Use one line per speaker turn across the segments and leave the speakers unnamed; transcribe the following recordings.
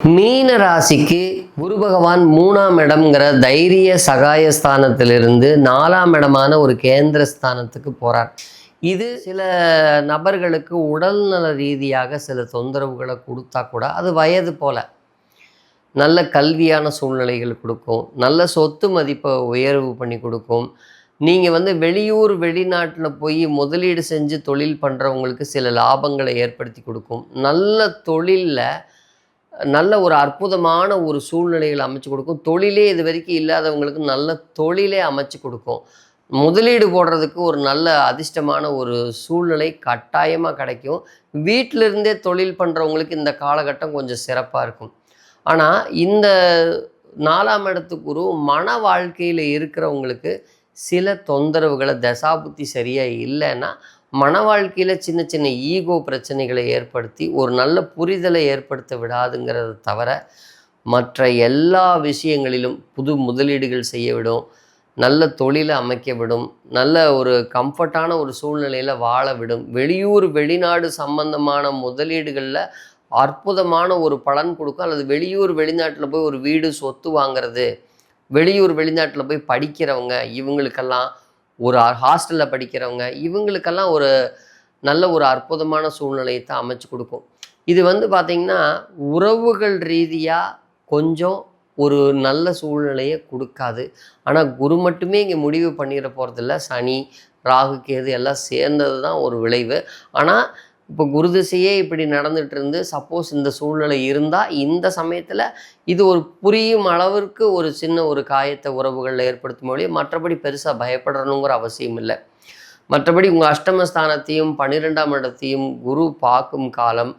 மீன ராசிக்கு குரு பகவான் மூணாம் இடம்ங்கிற தைரிய சகாய ஸ்தானத்திலிருந்து நாலாம் இடமான ஒரு கேந்திர ஸ்தானத்துக்கு போகிறார் இது சில நபர்களுக்கு உடல்நல ரீதியாக சில தொந்தரவுகளை கொடுத்தா கூட அது வயது போல. நல்ல கல்வியான சூழ்நிலைகள் கொடுக்கும். நல்ல சொத்து மதிப்பை உயர்வு பண்ணி கொடுக்கும். நீங்கள் வந்து வெளியூர் வெளிநாட்டில் போய் முதலீடு செஞ்சு தொழில் பண்ணுறவங்களுக்கு சில லாபங்களை ஏற்படுத்தி கொடுக்கும். நல்ல தொழிலில் நல்ல ஒரு அற்புதமான ஒரு சூழ்நிலைகளை அமைச்சு கொடுக்கும். தொழிலே இது வரைக்கும் இல்லாதவங்களுக்கு நல்ல தொழிலே அமைச்சு கொடுக்கும். முதலீடு போடுறதுக்கு ஒரு நல்ல அதிர்ஷ்டமான ஒரு சூழ்நிலை கட்டாயமாக கிடைக்கும். வீட்டிலிருந்தே தொழில் பண்ணுறவங்களுக்கு இந்த காலகட்டம் கொஞ்சம் சிறப்பாக இருக்கும். ஆனால் இந்த நாலாம் இடத்து குரு மன வாழ்க்கையில் இருக்கிறவங்களுக்கு சில தொந்தரவுகளை தசாபுத்தி சரியாக இல்லைன்னா மன வாழ்க்கையில் சின்ன சின்ன ஈகோ பிரச்சனைகளை ஏற்படுத்தி ஒரு நல்ல புரிதலை ஏற்படுத்த விடாதுங்கிறத தவிர மற்ற எல்லா விஷயங்களிலும் புது முதலீடுகள் செய்ய விடும் நல்ல தொழிலை அமைக்க விடும் நல்ல ஒரு கம்ஃபர்டான ஒரு சூழ்நிலையில் வாழ விடும் வெளியூர் வெளிநாடு சம்பந்தமான முதலீடுகளில் அற்புதமான ஒரு பலன் கொடுக்கும். அல்லது வெளியூர் வெளிநாட்டில் போய் ஒரு வீடு சொத்து வாங்குறது வெளியூர் வெளிநாட்டில் போய் படிக்கிறவங்க இவங்களுக்கெல்லாம் ஒரு ஹாஸ்டலில் படிக்கிறவங்க இவங்களுக்கெல்லாம் ஒரு நல்ல ஒரு அற்புதமான சூழ்நிலையை தான் அமைச்சு கொடுக்கும். இது வந்து பார்த்திங்கன்னா உறவுகள் ரீதியாக கொஞ்சம் ஒரு நல்ல சூழ்நிலையை கொடுக்காது. ஆனால் குரு மட்டுமே இங்கே முடிவு பண்ணிட போகிறதில்ல சனி ராகு கேது எல்லாம் சேர்ந்தது தான் ஒரு விளைவு. ஆனால் இப்போ குரு திசையே இப்படி நடந்துட்டு இருந்து சப்போஸ் இந்த சூழ்நிலை இருந்தால் இந்த சமயத்தில் இது ஒரு புரியும் அளவிற்கு ஒரு சின்ன ஒரு காயத்தை உறவுகளில் ஏற்படுத்தும் மொழி மற்றபடி பெருசாக பயப்படணுங்கிற அவசியம் இல்லை. மற்றபடி உங்கள் அஷ்டமஸ்தானத்தையும் பன்னிரெண்டாம் இடத்தையும் குரு பார்க்கும் காலம்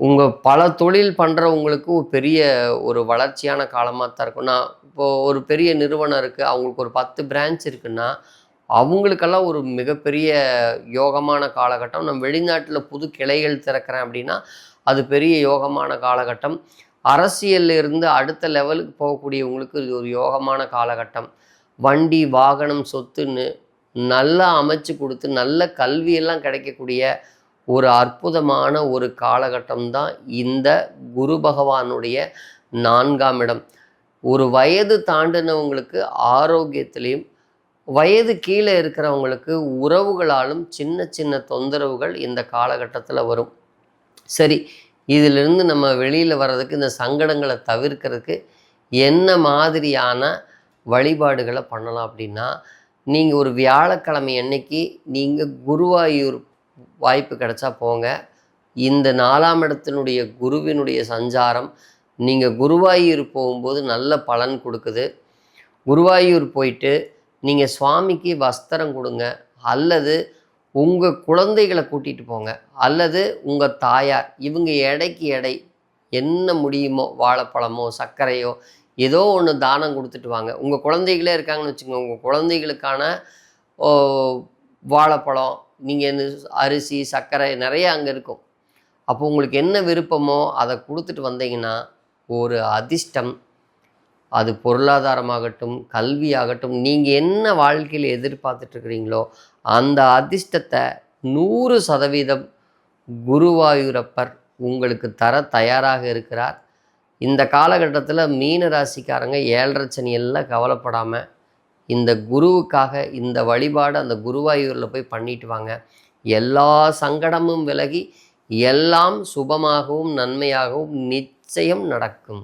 உங்கள் பல தொழில் பண்ணுறவங்களுக்கு ஒரு பெரிய ஒரு வளர்ச்சியான காலமாக தான் இருக்கும். நான் இப்போது ஒரு பெரிய நிறுவனம் இருக்குது அவங்களுக்கு ஒரு பத்து பிரான்ச் இருக்குன்னா அவங்களுக்கெல்லாம் ஒரு மிகப்பெரிய யோகமான காலகட்டம். நம்ம வெளிநாட்டில் புது கிளைகள் திறக்கிறேன் அப்படின்னா அது பெரிய யோகமான காலகட்டம். அரசியலில் இருந்து அடுத்த லெவலுக்கு போகக்கூடியவங்களுக்கு இது ஒரு யோகமான காலகட்டம். வண்டி வாகனம் சொத்துன்னு நல்லா அமைச்சு கொடுத்து நல்ல கல்வியெல்லாம் கிடைக்கக்கூடிய ஒரு அற்புதமான ஒரு காலகட்டம் தான் இந்த குரு பகவானுடைய நான்காம் இடம். ஒரு வயது தாண்டினவங்களுக்கு ஆரோக்கியத்திலையும் வயது கீழே இருக்கிறவங்களுக்கு உறவுகளாலும் சின்ன சின்ன தொந்தரவுகள் இந்த காலகட்டத்தில் வரும். சரி இதிலிருந்து நம்ம வெளியில் வர்றதுக்கு இந்த சங்கடங்களை தவிர்க்கிறதுக்கு என்ன மாதிரியான வழிபாடுகளை பண்ணலாம் அப்படின்னா நீங்கள் ஒரு வியாழக்கிழமை அன்னைக்கு நீங்கள் குருவாயூர் வாய்ப்பு கிடைச்சா போங்க. இந்த நாலாம் இடத்தினுடைய குருவினுடைய சஞ்சாரம் நீங்கள் குருவாயூர் போகும்போது நல்ல பலன் கொடுக்குது. குருவாயூர் போயிட்டு நீங்கள் சுவாமிக்கு வஸ்திரம் கொடுங்க அல்லது உங்கள் குழந்தைகளை கூட்டிகிட்டு போங்க அல்லது உங்கள் தாயார் இவங்க எடைக்கு எடை என்ன முடியுமோ வாழைப்பழமோ சர்க்கரையோ ஏதோ ஒன்று தானம் கொடுத்துட்டு வாங்க. உங்கள் குழந்தைகளே இருக்காங்கன்னு வச்சுக்கோங்க உங்கள் குழந்தைகளுக்கான வாழைப்பழம் நீங்கள் அரிசி சர்க்கரை நிறைய அங்கே இருக்கும். அப்போ உங்களுக்கு என்ன விருப்பமோ அதை கொடுத்துட்டு வந்தீங்கன்னா ஒரு அதிர்ஷ்டம் அது பொருளாதாரமாகட்டும் கல்வியாகட்டும் நீங்கள் என்ன வாழ்க்கையில் எதிர்பார்த்துட்ருக்குறீங்களோ அந்த அதிர்ஷ்டத்தை நூறு சதவீதம் குருவாயூரப்பர் உங்களுக்கு தர தயாராக இருக்கிறார். இந்த காலகட்டத்தில் மீன ராசிக்காரங்க ஏழரை சனி எல்லாம் கவலைப்படாமல் இந்த குருவுக்காக இந்த வழிபாடு அந்த குருவாயூரில் போய் பண்ணிட்டு வாங்க. எல்லா சங்கடமும் விலகி எல்லாம் சுபமாகவும் நன்மையாகவும் நிச்சயம் நடக்கும்.